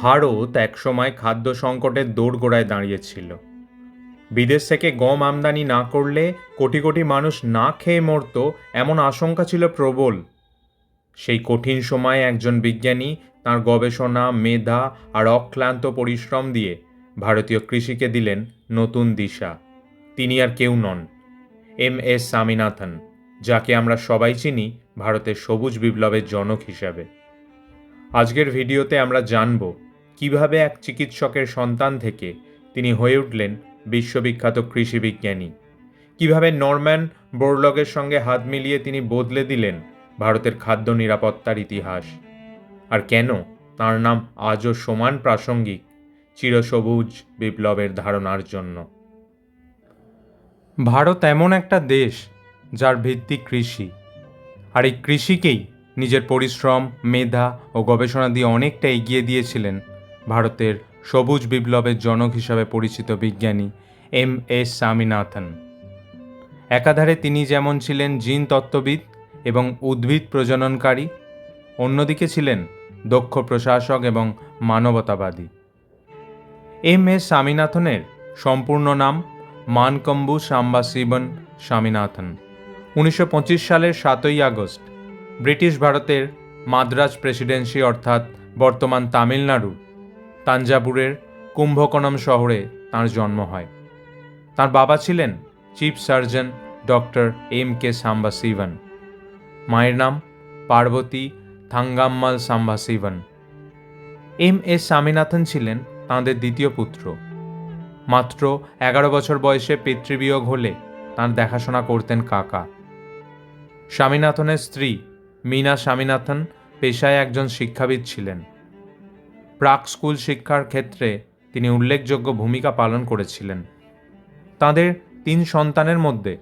ভারত একসময় খাদ্য সংকটের দোরগোড়ায় দাঁড়িয়েছিল। বিদেশ থেকে গম আমদানি না করলে কোটি কোটি মানুষ না খেয়ে মরত এমন আশঙ্কা ছিল প্রবল। সেই কঠিন সময়ে একজন বিজ্ঞানী তার গবেষণা, মেধা আর অক্লান্ত পরিশ্রম দিয়ে ভারতীয় কৃষিকে দিলেন নতুন দিশা। তিনি আর কেউ নন। এম এস স্বামীনাথন, যাকে আমরা সবাই চিনি ভারতের সবুজ বিপ্লবের জনক হিসাবে। আজকের ভিডিওতে আমরা জানব কীভাবে এক চিকিৎসকের সন্তান থেকে তিনি হয়ে উঠলেন বিশ্ববিখ্যাত কৃষিবিজ্ঞানী কীভাবে নরম্যান বোরলগের সঙ্গে হাত মিলিয়ে তিনি বদলে দিলেন ভারতের খাদ্য নিরাপত্তার ইতিহাস? আর কেন তার নাম আজও সমান প্রাসঙ্গিক চিরসবুজ বিপ্লবের ধারণার জন্য? ভারত এমন একটা দেশ যার ভিত্তি কৃষি। আর এই কৃষিকেই নিজের পরিশ্রম, মেধা ও গবেষণা দিয়ে অনেকটা এগিয়ে দিয়েছিলেন ভারতের সবুজ বিপ্লবের জনক হিসাবে পরিচিত বিজ্ঞানী এম এস স্বামীনাথন। একাধারে তিনি যেমন ছিলেন জিন তত্ত্ববিদ এবং উদ্ভিদ প্রজননকারী, অন্যদিকে ছিলেন দক্ষ প্রশাসক এবং মানবতাবাদী। এম এস স্বামীনাথনের সম্পূর্ণ নাম মানকম্বু সাম্বাশিবন স্বামীনাথন। উনিশশো পঁচিশ সালের সাতই আগস্ট ব্রিটিশ ভারতের মাদ্রাজ প্রেসিডেন্সি অর্থাৎ বর্তমান তামিলনাড়ুর তাঞ্জাবুরের কুম্ভকোণম শহরে তাঁর জন্ম হয়। তার বাবা ছিলেন chief surgeon doctor M K Sambasivan মায়ের নাম পার্বতী থাঙ্গাম্মাল সাম্বাশিবন এম এস স্বামীনাথন ছিলেন তাঁদের দ্বিতীয় পুত্র। মাত্র এগারো বছর বয়সে পিতৃবিয়োগ হলে তাঁর দেখাশোনা করতেন কাকা। স্বামীনাথনের স্ত্রী মীনা স্বামীনাথন পেশায় একজন শিক্ষাবিদ ছিলেন। প্রাক স্কুল শিক্ষার ক্ষেত্রে তিনি উল্লেখযোগ্য ভূমিকা পালন করেছিলেন। তাদের তিন সন্তানের মধ্যে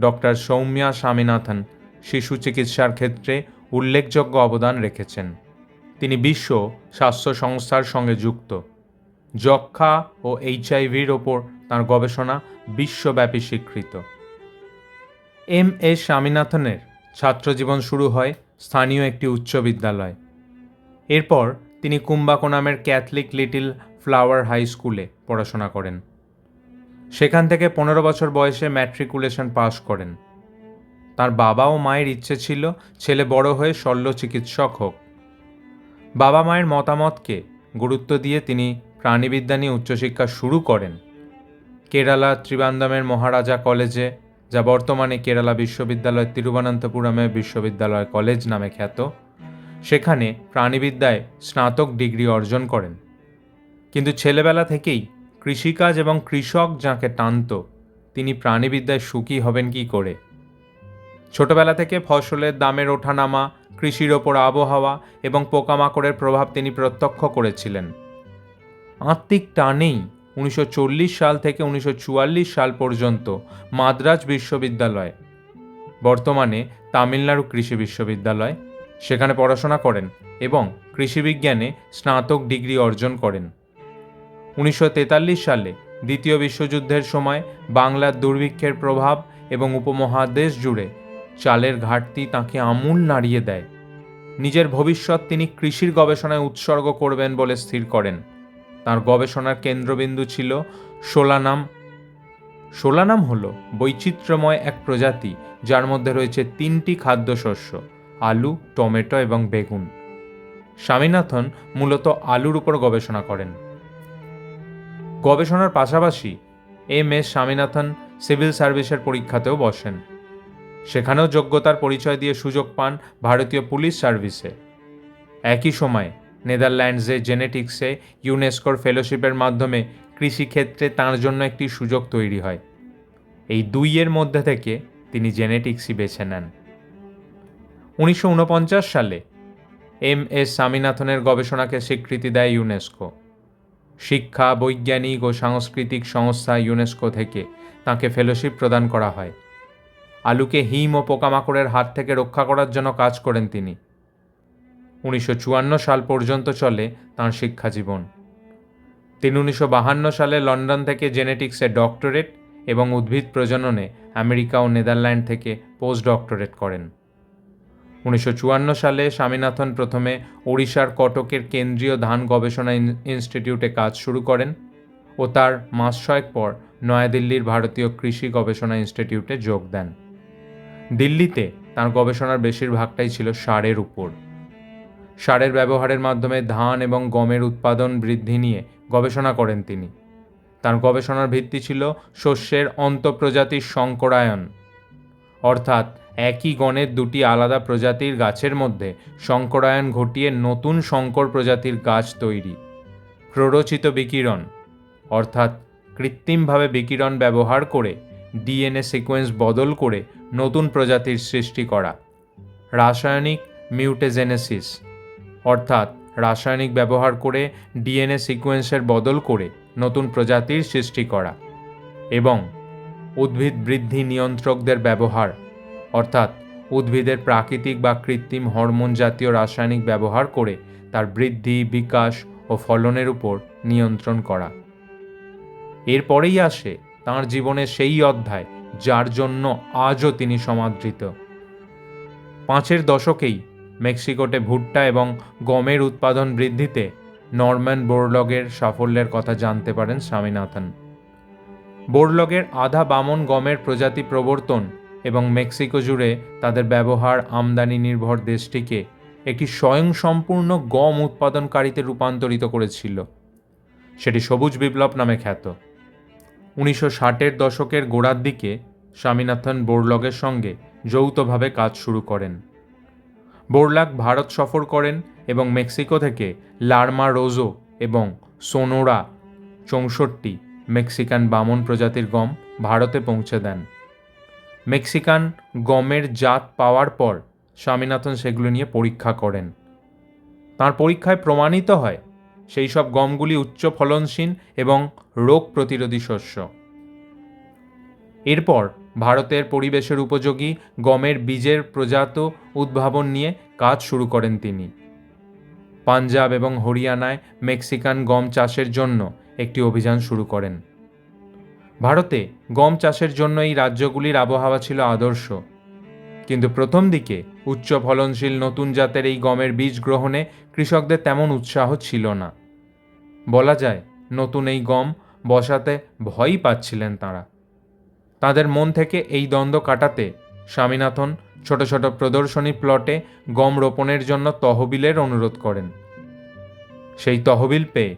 ডক্টর সৌম্যা স্বামীনাথন শিশু চিকিৎসার ক্ষেত্রে উল্লেখযোগ্য অবদান রেখেছেন। তিনি বিশ্ব স্বাস্থ্য সংস্থার সঙ্গে যুক্ত। যক্ষা ও এইচআইভির ওপর তাঁর গবেষণা বিশ্বব্যাপী স্বীকৃত। এম এস স্বামীনাথনের ছাত্রজীবন শুরু হয় স্থানীয় একটি উচ্চ বিদ্যালয়। এরপর তিনি কুম্বাকোনামের ক্যাথলিক লিটিল ফ্লাওয়ার হাই স্কুলে পড়াশোনা করেন। সেখান থেকে পনেরো বছর বয়সে ম্যাট্রিকুলেশন পাশ করেন। তার বাবা ও মায়ের ইচ্ছে ছিল ছেলে বড় হয়ে শল্য চিকিৎসক হোক। বাবা মায়ের মতামতকে গুরুত্ব দিয়ে তিনি প্রাণীবিদ্যা নিয়ে উচ্চশিক্ষা শুরু করেন। কেরালা ত্রিবান্দমের মহারাজা কলেজে, যা বর্তমানে কেরালা বিশ্ববিদ্যালয় তিরুবনন্তপুরমের বিশ্ববিদ্যালয় কলেজ নামে খ্যাত। সেখানে প্রাণীবিদ্যায় স্নাতক ডিগ্রি অর্জন করেন। কিন্তু ছেলেবেলা থেকেই কৃষিকাজ এবং কৃষক যাঁকে টানত, তিনি প্রাণীবিদ্যায় সুখী হবেন কি করে? ছোটবেলা থেকে ফসলের দামের ওঠানামা, কৃষির ওপর আবহাওয়া এবং পোকামাকড়ের প্রভাব তিনি প্রত্যক্ষ করেছিলেন। আত্মিক টানেই উনিশশো চল্লিশ সাল থেকে উনিশশো চুয়াল্লিশ সাল পর্যন্ত মাদ্রাজ বিশ্ববিদ্যালয়, বর্তমানে তামিলনাড়ু কৃষি বিশ্ববিদ্যালয়। সেখানে পড়াশোনা করেন এবং কৃষিবিজ্ঞানে স্নাতক ডিগ্রি অর্জন করেন। উনিশশো তেতাল্লিশ সালে দ্বিতীয় বিশ্বযুদ্ধের সময় বাংলার দুর্ভিক্ষের প্রভাব এবং উপমহাদেশ জুড়ে চালের ঘাটতি তাকে আমূল নাড়িয়ে দেয়। নিজের ভবিষ্যৎ তিনি কৃষির গবেষণায় উৎসর্গ করবেন বলে স্থির করেন। তার গবেষণার কেন্দ্রবিন্দু ছিল সোলানাম। সোলানাম হল বৈচিত্র্যময় এক প্রজাতি যার মধ্যে রয়েছে তিনটি খাদ্যশস্য। আলু, টমেটো এবং বেগুন। স্বামীনাথন মূলত আলুর উপর গবেষণা করেন। গবেষণার পাশাপাশি এম এস স্বামীনাথন সিভিল সার্ভিসের পরীক্ষাতেও বসেন। সেখানেও যোগ্যতার পরিচয় দিয়ে সুযোগ পান ভারতীয় পুলিশ সার্ভিসে। একই সময়ে নেদারল্যান্ডসে জেনেটিক্সে ইউনেস্কোর ফেলোশিপের মাধ্যমে কৃষিক্ষেত্রে তাঁর জন্য একটি সুযোগ তৈরি হয়। এই দুইয়ের মধ্যে থেকে তিনি জেনেটিক্সই বেছে নেন। উনিশশো ঊনপঞ্চাশ সালে এম এস স্বামীনাথনের গবেষণাকে স্বীকৃতি দেয় ইউনেস্কো। শিক্ষা, বৈজ্ঞানিক ও সাংস্কৃতিক সংস্থা ইউনেস্কো থেকে তাকে ফেলোশিপ প্রদান করা হয়। আলুকে হিম ও পোকামাকড়ের হাত থেকে রক্ষা করার জন্য কাজ করেন তিনি। উনিশশো চুয়ান্ন সাল পর্যন্ত চলে তাঁর শিক্ষা জীবন তিনি উনিশশো সালে লন্ডন থেকে জেনেটিক্সে ডক্টরেট এবং উদ্ভিদ প্রজননে আমেরিকা ও নেদারল্যান্ড থেকে পোস্ট ডক্টরেট করেন। উনিশশো চুয়ান্ন সালে স্বামীনাথন প্রথমে ওড়িশার কটকের কেন্দ্রীয় ধান গবেষণা ইনস্টিটিউটে কাজ শুরু করেন ও তার মাস ছয়েক পর নয়াদিল্লির ভারতীয় কৃষি গবেষণা ইনস্টিটিউটে যোগ দেন। দিল্লিতে তার গবেষণার বেশিরভাগটাই ছিল সারের উপর। সারের ব্যবহারের মাধ্যমে ধান এবং গমের উৎপাদন বৃদ্ধি নিয়ে গবেষণা করেন তিনি। তার গবেষণার ভিত্তি ছিল শস্যের অন্তঃপ্রজাতির সংকরায়ন। অর্থাৎ একই গণের দুটি আলাদা প্রজাতির গাছের মধ্যে সংকরায়ন ঘটিয়ে নতুন সংকর প্রজাতির গাছ তৈরি। প্ররোচিত বিকিরণ, অর্থাৎ কৃত্রিমভাবে বিকিরণ ব্যবহার করে ডিএনএ সিকোয়েন্স বদল করে নতুন প্রজাতির সৃষ্টি করা। রাসায়নিক মিউটেজেনেসিস, অর্থাৎ রাসায়নিক ব্যবহার করে ডিএনএ সিকোয়েন্সের বদল করে নতুন প্রজাতির সৃষ্টি করা এবং উদ্ভিদ বৃদ্ধি নিয়ন্ত্রকদের ব্যবহার অর্থাৎ উদ্ভিদের প্রাকৃতিক বা কৃত্রিম হরমোন জাতীয় রাসায়নিক ব্যবহার করে তার বৃদ্ধি, বিকাশ ও ফলনের উপর নিয়ন্ত্রণ করা। এরপরেই আসে তাঁর জীবনের সেই অধ্যায় যার জন্য আজও তিনি সমাদৃত। পাঁচের দশকেই মেক্সিকোতে ভুট্টা এবং গমের উৎপাদন বৃদ্ধিতে নরম্যান বোরলগের সাফল্যের কথা জানতে পারেন স্বামীনাথন। বোরলগের আধা বামন গমের প্রজাতি প্রবর্তন এবং মেক্সিকো জুড়ে তাদের ব্যবহার আমদানি নির্ভর দেশটিকে একটি স্বয়ংসম্পূর্ণ গম উৎপাদনকারীতে রূপান্তরিত করেছিল। সেটি সবুজ বিপ্লব নামে খ্যাত। উনিশশো ষাটের দশকের গোড়ার দিকে স্বামীনাথন বোরলগের সঙ্গে যৌথভাবে কাজ শুরু করেন। বোরলাগ ভারত সফর করেন এবং মেক্সিকো থেকে লার্মা রোজো এবং সোনোরা চৌষট্টি মেক্সিকান বামন প্রজাতির গম ভারতে পৌঁছে দেন। মেক্সিকান গমের জাত পাওয়ার পর স্বামীনাথন সেগুলো নিয়ে পরীক্ষা করেন। তার পরীক্ষায় প্রমাণিত হয়, সেই সব গমগুলি উচ্চ ফলনশীল এবং রোগ প্রতিরোধী শস্য। এরপর ভারতের পরিবেশের উপযোগী গমের বীজের প্রজাত উদ্ভাবন নিয়ে কাজ শুরু করেন তিনি। পাঞ্জাব এবং হরিয়ানায় মেক্সিকান গম চাষের জন্য একটি অভিযান শুরু করেন। ভারতে গম চাষের জন্য এই রাজ্যগুলির আবহাওয়া ছিল আদর্শ। কিন্তু প্রথম দিকে উচ্চ ফলনশীল নতুন জাতের এই গমের বীজ গ্রহণে কৃষকদের তেমন উৎসাহ ছিল না। বলা যায়, নতুন এই গম বসাতে ভয়ই পাচ্ছিলেন তাঁরা। তাদের মন থেকে এই দ্বন্দ্ব কাটাতে স্বামীনাথন ছোট ছোট প্রদর্শনী প্লটে গম রোপণের জন্য তহবিলের অনুরোধ করেন। সেই তহবিল পেয়ে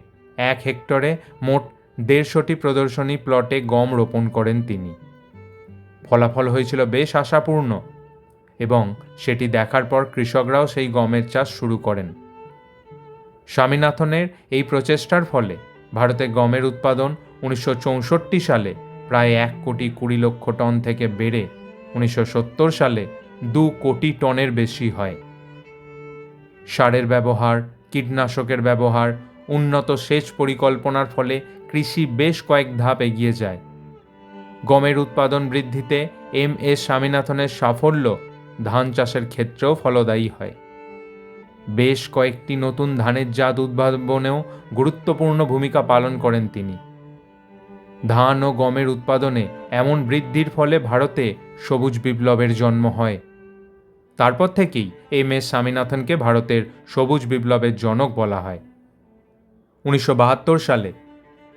এক হেক্টরে মোট দেড়শোটি প্রদর্শনী প্লটে গম রোপণ করেন তিনি। ফলাফল হয়েছিল বেশ আশাপূর্ণ এবং সেটি দেখার পর কৃষকরাও সেই গমের চাষ শুরু করেন। স্বামীনাথনের এই প্রচেষ্টার ফলে ভারতে গমের উৎপাদন উনিশশো চৌষট্টি সালে প্রায় এক কোটি কুড়ি লক্ষ টন থেকে বেড়ে উনিশশো সত্তর সালে দু কোটি টনের বেশি হয়। সারের ব্যবহার, কীটনাশকের ব্যবহার, উন্নত সেচ পরিকল্পনার ফলে কৃষি বেশ কয়েক ধাপ এগিয়ে যায়। গমের উৎপাদন বৃদ্ধিতে এম এস স্বামীনাথনের সাফল্য ধান চাষের ক্ষেত্রেও ফলদায়ী হয়। বেশ কয়েকটি নতুন ধানের জাত উদ্ভাবনেও গুরুত্বপূর্ণ ভূমিকা পালন করেন তিনি। ধান ও গমের উৎপাদনে এমন বৃদ্ধির ফলে ভারতে সবুজ বিপ্লবের জন্ম হয়। তারপর থেকেই এম এস স্বামীনাথনকে ভারতের সবুজ বিপ্লবের জনক বলা হয়। উনিশশো বাহাত্তর সালে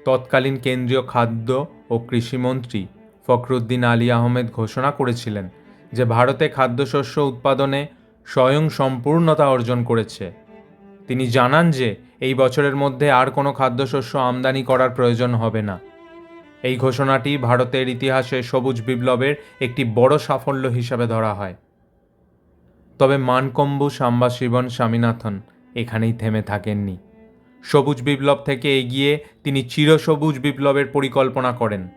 তৎকালীন কেন্দ্রীয় খাদ্য ও কৃষিমন্ত্রী ফখরুদ্দিন আলী আহমেদ ঘোষণা করেছিলেন যে ভারতে খাদ্যশস্য উৎপাদনে স্বয়ং সম্পূর্ণতা অর্জন করেছে। তিনি জানান যে এই বছরের মধ্যে আর কোনো খাদ্যশস্য আমদানি করার প্রয়োজন হবে না। এই ঘোষণাটি ভারতের ইতিহাসে সবুজ বিপ্লবের একটি বড় সাফল্য হিসাবে ধরা হয়। তবে মানকম্বু সাম্বাশিবন স্বামীনাথন এখানেই থেমে থাকেননি। সবুজ বিপ্লব থেকে এগিয়ে তিনি চিরসবুজ বিপ্লবের পরিকল্পনা করেন।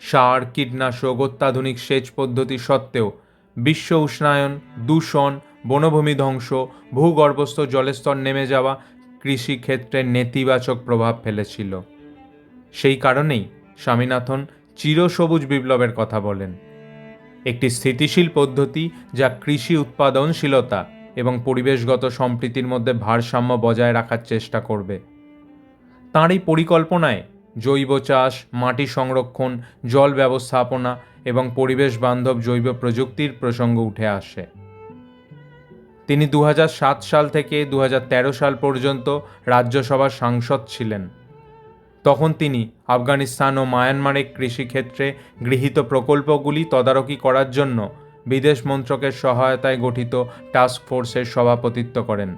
সার, কীটনাশক, অত্যাধুনিক সেচ পদ্ধতি সত্ত্বেও বিশ্ব উষ্ণায়ন, দূষণ, বনভূমি ধ্বংস, ভূগর্ভস্থ জলস্তর নেমে যাওয়া কৃষিক্ষেত্রে নেতিবাচক প্রভাব ফেলেছিল। সেই কারণেই স্বামীনাথন চিরসবুজ বিপ্লবের কথা বলেন। একটি স্থিতিশীল পদ্ধতি যা কৃষি উৎপাদনশীলতা এবং পরিবেশগত সম্প্রীতির মধ্যে ভারসাম্য বজায় রাখার চেষ্টা করবে। তাঁর এই পরিকল্পনায় জৈব চাষ, মাটি সংরক্ষণ, জল ব্যবস্থাপনা এবং পরিবেশ বান্ধব জৈব প্রযুক্তির প্রসঙ্গ উঠে আসে। তিনি দু হাজার সাত সাল থেকে দু হাজার তেরো সাল পর্যন্ত রাজ্যসভার সাংসদ ছিলেন। তখন তিনি আফগানিস্তান ও মায়ানমারে কৃষিক্ষেত্রে গৃহীত প্রকল্পগুলি তদারকি করার জন্য বিদেশ মন্ত্রকের সহায়তায় গঠিত টাস্ক ফোর্সের সভাপতিত্ব করেন।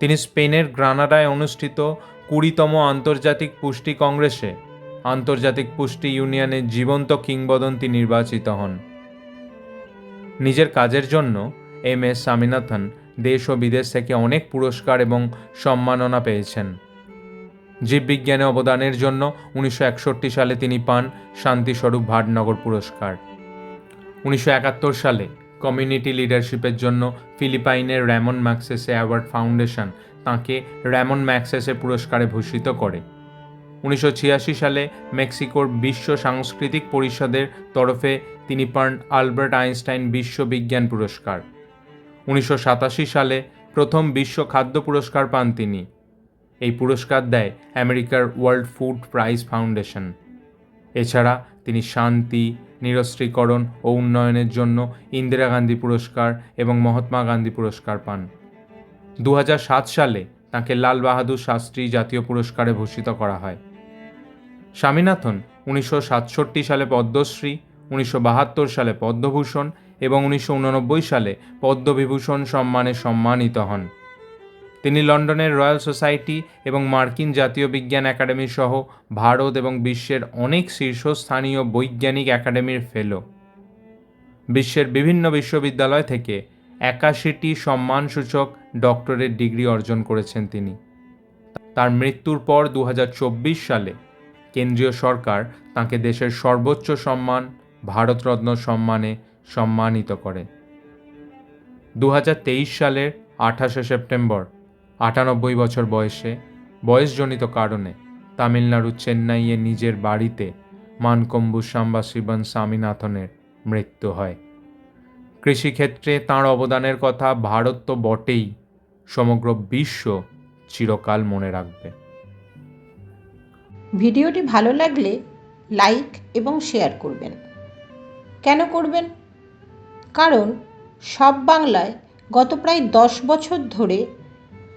তিনি স্পেনের গ্রানাডায় অনুষ্ঠিত কুড়িতম আন্তর্জাতিক পুষ্টি কংগ্রেসে আন্তর্জাতিক পুষ্টি ইউনিয়নের জীবন্ত কিংবদন্তি নির্বাচিত হন। নিজের কাজের জন্য এম এস স্বামীনাথন দেশ ও বিদেশ থেকে অনেক পুরস্কার এবং সম্মাননা পেয়েছেন। জীববিজ্ঞানে অবদানের জন্য উনিশশো একষট্টি সালে তিনি পান শান্তিস্বরূপ ভাটনগর পুরস্কার। উনিশশো একাত্তর সালে কমিউনিটি লিডারশিপের জন্য ফিলিপাইনের র্যামন ম্যাক্সেসে অ্যাওয়ার্ড ফাউন্ডেশন তাঁকে র্যামন ম্যাক্সেসে পুরস্কারে ভূষিত করে। উনিশশো ছিয়াশি সালে মেক্সিকোর বিশ্ব সাংস্কৃতিক পরিষদের তরফে তিনি পান আলবার্ট আইনস্টাইন বিশ্ব বিজ্ঞান পুরস্কার। উনিশশো সাতাশি সালে প্রথম বিশ্ব খাদ্য পুরস্কার পান তিনি। এই পুরস্কার দেয় আমেরিকার ওয়ার্ল্ড ফুড প্রাইজ ফাউন্ডেশন। এছাড়া তিনি শান্তি নিরস্ত্রীকরণ ও উন্নয়নের জন্য ইন্দিরা গান্ধী পুরস্কার এবং মহাত্মা গান্ধী পুরস্কার পান। দু হাজার সাত সালে তাঁকে লাল বাহাদুর শাস্ত্রী জাতীয় পুরস্কারে ভূষিত করা হয়। স্বামীনাথন উনিশশো সাতষট্টি সালে পদ্মশ্রী, উনিশশো বাহাত্তর সালে পদ্মভূষণ এবং উনিশশো উননব্বই সালে পদ্মবিভূষণ সম্মানে সম্মানিত হন। তিনি লন্ডনের রয়্যাল সোসাইটি এবং মার্কিন জাতীয় বিজ্ঞান একাডেমি সহ ভারত এবং বিশ্বের অনেক শীর্ষস্থানীয় বৈজ্ঞানিক একাডেমির ফেলো। বিশ্বের বিভিন্ন বিশ্ববিদ্যালয় থেকে একাশিটি সম্মানসূচক ডক্টরেট ডিগ্রি অর্জন করেছেন তিনি। তার মৃত্যুর পর দু হাজার চব্বিশ সালে কেন্দ্রীয় সরকার তাকে দেশের সর্বোচ্চ সম্মান, ভারতরত্ন সম্মানে সম্মানিত করে। দু হাজার তেইশ সালের আঠাশে সেপ্টেম্বর আটানব্বই বছর বয়সে, বয়সজনিত কারণে তামিলনাড়ুর চেন্নাইয়ে নিজের বাড়িতে মানকম্বু সাম্বা শিবন স্বামীনাথনের মৃত্যু হয়। কৃষিক্ষেত্রে তাঁর অবদানের কথা ভারত তো বটেই, সমগ্র বিশ্ব চিরকাল মনে রাখবে। ভিডিওটি ভালো লাগলে লাইক এবং শেয়ার করবেন। কেন করবেন? কারণ সব বাংলায় গত প্রায় দশ বছর ধরে